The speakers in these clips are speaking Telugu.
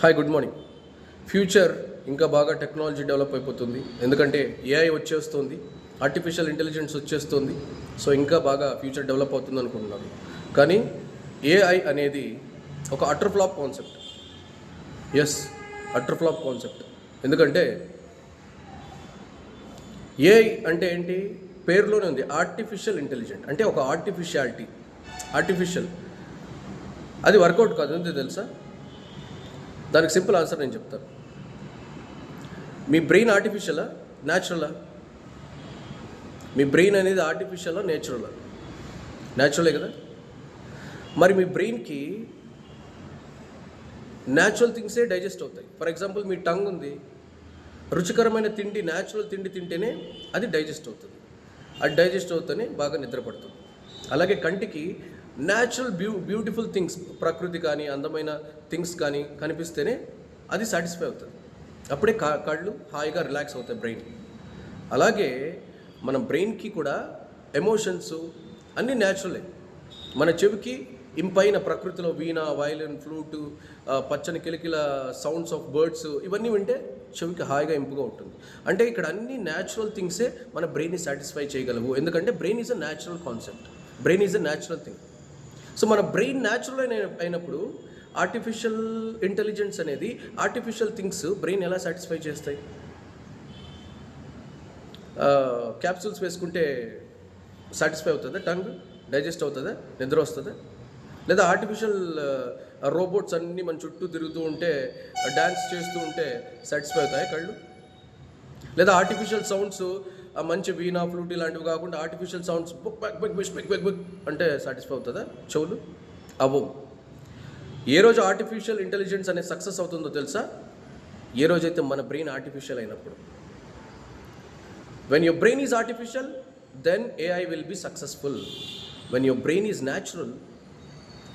హాయ్ గుడ్ మార్నింగ్ ఫ్యూచర్ ఇంకా బాగా టెక్నాలజీ డెవలప్ అయిపోతుంది. ఎందుకంటే ఏఐ వచ్చేస్తుంది ఆర్టిఫిషియల్ ఇంటెలిజెన్స్ వచ్చేస్తుంది. సో ఇంకా బాగా ఫ్యూచర్ డెవలప్ అవుతుంది అనుకుంటున్నాను. కానీ ఏఐ అనేది ఒక utter flop concept yes utter flop concept ఎందుకంటే ఏఐ అంటే ఏంటి? పేరులోనే ఉంది. ఆర్టిఫిషియల్ ఇంటెలిజెంట్ అంటే ఒక ఆర్టిఫిషియాలిటీ ఆర్టిఫిషియల్ అది వర్కౌట్ కాదు ఎందుకు తెలుసా? దానికి సింపుల్ ఆన్సర్ నేను చెప్తాను. మీ బ్రెయిన్ ఆర్టిఫిషియలా? న్యాచురలా? మీ బ్రెయిన్ అనేది ఆర్టిఫిషియలా? నేచురలా? న్యాచురలే కదా? మరి మీ బ్రెయిన్కి న్యాచురల్ థింగ్సే డైజెస్ట్ అవుతాయి. ఫర్ ఎగ్జాంపుల్ మీ టంగ్ ఉంది. రుచికరమైన తిండి న్యాచురల్ తిండి తింటేనే అది డైజెస్ట్ అవుతుంది. అది డైజెస్ట్ అవుతూనే బాగా నిద్రపడుతుంది. అలాగే కంటికి న్యాచురల్ బ్యూ బ్యూటిఫుల్ థింగ్స్ ప్రకృతి కానీ అందమైన థింగ్స్ కానీ కనిపిస్తేనే అది సాటిస్ఫై అవుతుంది. అప్పుడే కా కళ్ళు హాయిగా రిలాక్స్ అవుతాయి బ్రెయిన్ అలాగే మన బ్రెయిన్కి కూడా ఎమోషన్స్ అన్నీ న్యాచురలే మన చెవికి ఇంపైన ప్రకృతిలో వీణ వయలిన్ ఫ్లూట్ పచ్చని కిలకిల సౌండ్స్ ఆఫ్ బర్డ్స్ ఇవన్నీ వింటే చెవికి హాయిగా ఇంపుగా ఉంటుంది. అంటే ఇక్కడ అన్ని న్యాచురల్ థింగ్సే మన బ్రెయిన్ని సాటిస్ఫై చేయగలవు. ఎందుకంటే brain is a natural concept brain is a natural thing so మన బ్రెయిన్ న్యాచురల్ అయిన అయినప్పుడు ఆర్టిఫిషియల్ ఇంటెలిజెన్స్ అనేది ఆర్టిఫిషియల్ థింగ్స్ బ్రెయిన్ ఎలా సాటిస్ఫై చేస్తాయి? క్యాప్సూల్స్ వేసుకుంటే సాటిస్ఫై అవుతుందా? టంగ్ డైజెస్ట్ అవుతుందా? నిద్ర వస్తుందా? లేదా ఆర్టిఫిషియల్ రోబోట్స్ అన్నీ మన చుట్టూ తిరుగుతూ ఉంటే డ్యాన్స్ చేస్తూ ఉంటే సాటిస్ఫై అవుతాయి కళ్ళు? లేదా ఆర్టిఫిషియల్ సౌండ్స్ మంచి వీణా ఫ్లూట్ ఇలాంటివి కాకుండా ఆర్టిఫిషియల్ సౌండ్స్ బుక్ బక్ బక్ బిష్ బక్ బక్ బక్ అంటే సాటిస్ఫై అవుతుందా? చెవులు? అవ్వవు ఏ రోజు ఆర్టిఫిషియల్ ఇంటెలిజెన్స్ అనేది సక్సెస్ అవుతుందో తెలుసా? ఏ రోజైతే మన బ్రెయిన్ ఆర్టిఫిషియల్ అయినప్పుడు. When your brain is artificial then AI will be successful when your brain is natural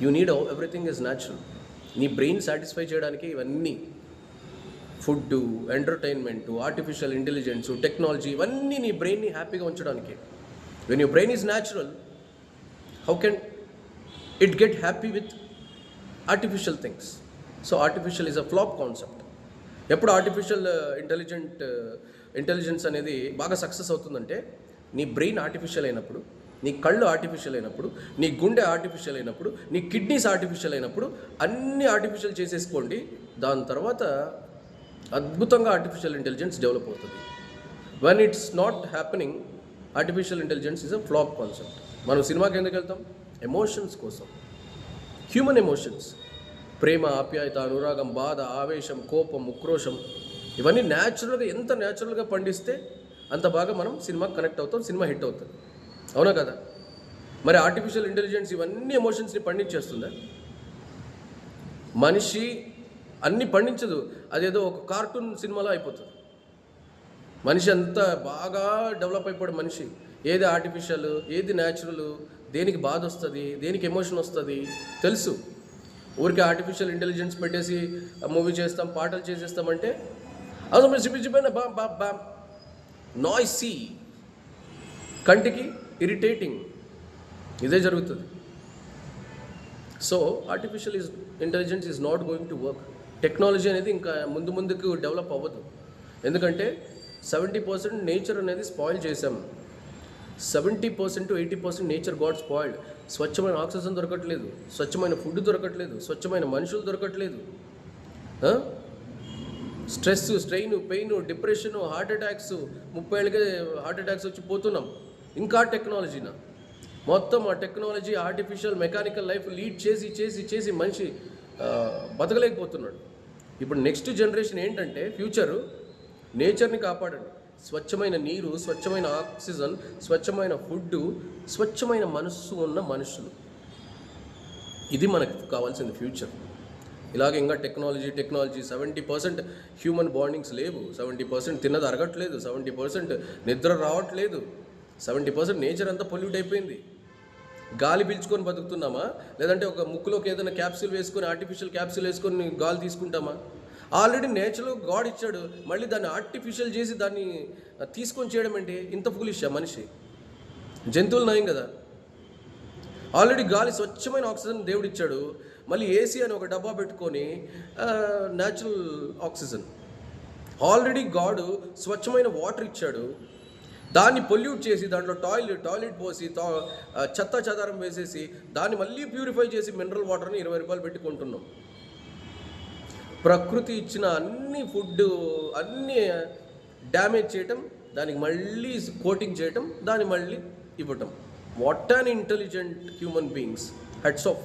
you need everything is natural నీ బ్రెయిన్ సాటిస్ఫై చేయడానికి ఇవన్నీ food entertainment artificial intelligence technology ఇవన్నీ నీ బ్రెయిన్ని హ్యాపీగా ఉంచడానికి. When you brain is natural how can it get happy with artificial things so artificial is a flop concept ఎప్పుడు ఆర్టిఫిషియల్ ఇంటెలిజెంట్ ఇంటెలిజెన్స్ అనేది బాగా సక్సెస్ అవుతుందంటే నీ బ్రెయిన్ ఆర్టిఫిషియల్ అయినప్పుడు నీ కళ్ళు ఆర్టిఫిషియల్ అయినప్పుడు నీ గుండె ఆర్టిఫిషియల్ అయినప్పుడు నీ కిడ్నీస్ ఆర్టిఫిషియల్ అయినప్పుడు అన్ని ఆర్టిఫిషియల్ చేసేసుకోండి. దాని తర్వాత అద్భుతంగా ఆర్టిఫిషియల్ ఇంటెలిజెన్స్ డెవలప్ అవుతుంది. When it's not happening artificial intelligence is a flop concept మనం సినిమాకి ఎందుకు వెళ్తాం ఎమోషన్స్ కోసం. హ్యూమన్ ఎమోషన్స్ ప్రేమ ఆప్యాయత అనురాగం బాధ ఆవేశం కోపం ఉక్రోషం ఇవన్నీ న్యాచురల్గా ఎంత న్యాచురల్గా పండిస్తే అంత బాగా మనం సినిమాకి కనెక్ట్ అవుతాం సినిమా హిట్ అవుతుంది అవునా కదా? మరి ఆర్టిఫిషియల్ ఇంటెలిజెన్స్ ఇవన్నీ ఎమోషన్స్ని పండించేస్తుందా? మనిషి అన్ని పండించదు. అదేదో ఒక కార్టూన్ సినిమాలో అయిపోతుంది. మనిషి అంత బాగా డెవలప్ అయిపోయాడు మనిషి. ఏది ఆర్టిఫిషియల్ ఏది న్యాచురల్ దేనికి బాధ వస్తుంది దేనికి ఎమోషన్ వస్తుంది తెలుసు. ఊరికి ఆర్టిఫిషియల్ ఇంటెలిజెన్స్ పెట్టేసి మూవీ చేస్తాం పాటలు చేసేస్తామంటే అసలు మీరు చూపించిపోయిన బా బా బా. నాయిసీ కంటికి ఇరిటేటింగ్ ఇదే జరుగుతుంది. So artificial is intelligence is not going to work technology అనేది ఇంకా ముందు ముందుకు డెవలప్ అవ్వదు. ఎందుకంటే సెవెంటీ పర్సెంట్ నేచర్ అనేది స్పాయిల్ చేసాం seventy percent eighty percent nature god spoiled. స్వచ్ఛమైన ఆక్సిజన్ దొరకట్లేదు. స్వచ్ఛమైన ఫుడ్ దొరకట్లేదు. స్వచ్ఛమైన మనుషులు దొరకట్లేదు. Stress strain pain depression heart attacks ముప్పై ఏళ్ళకే హార్ట్ అటాక్స్ వచ్చి పోతున్నాం. ఇంకా టెక్నాలజీనా? మొత్తం ఆ technology artificial mechanical life lead చేసి చేసి చేసి మనిషి బతకలేకపోతున్నాడు. ఇప్పుడు నెక్స్ట్ జనరేషన్ ఏంటంటే ఫ్యూచరు నేచర్ని కాపాడండి. స్వచ్ఛమైన నీరు స్వచ్ఛమైన ఆక్సిజన్ స్వచ్ఛమైన ఫుడ్ స్వచ్ఛమైన మనస్సు ఉన్న మనుషులు. ఇది మనకు కావాల్సింది ఫ్యూచర్ ఇలాగ ఇంకా technology technology seventy percent human bondings లేవు. సెవెంటీ పర్సెంట్ తిన్నది అరగట్లేదు. సెవెంటీ పర్సెంట్ నిద్ర రావట్లేదు. సెవెంటీ పర్సెంట్ నేచర్ అంతా పొల్యూట్ అయిపోయింది. గాలి పీల్చుకొని బతుకుతున్నామా? లేదంటే ఒక ముక్కులోకి ఏదైనా క్యాప్సూల్ వేసుకొని ఆర్టిఫిషియల్ క్యాప్సూల్ వేసుకొని గాలి తీసుకుంటామా? ఆల్రెడీ నేచురల్ గాడ్ ఇచ్చాడు. మళ్ళీ దాన్ని ఆర్టిఫిషియల్ చేసి దాన్ని తీసుకొని చేయడం ఏంటి? ఇంత ఫులిషా మనిషి? జంతువులు నయం కదా? ఆల్రెడీ గాలి స్వచ్ఛమైన ఆక్సిజన్ దేవుడు ఇచ్చాడు. మళ్ళీ ఏసీ అని ఒక డబ్బా పెట్టుకొని న్యాచురల్ ఆక్సిజన్ ఆల్రెడీ గాడు స్వచ్ఛమైన వాటర్ ఇచ్చాడు. దాన్ని పొల్యూట్ చేసి దాంట్లో టాయిలెట్ టాయిలెట్ పోసి తా చెత్త చెదారం వేసేసి దాన్ని మళ్ళీ ప్యూరిఫై చేసి మినరల్ వాటర్ని ఇరవై రూపాయలు పెట్టుకుంటున్నాం ప్రకృతి ఇచ్చిన అన్ని ఫుడ్ అన్ని డ్యామేజ్ చేయటం దానికి మళ్ళీ కోటింగ్ చేయటం దాన్ని మళ్ళీ ఇవ్వటం. What an intelligent human beings heads off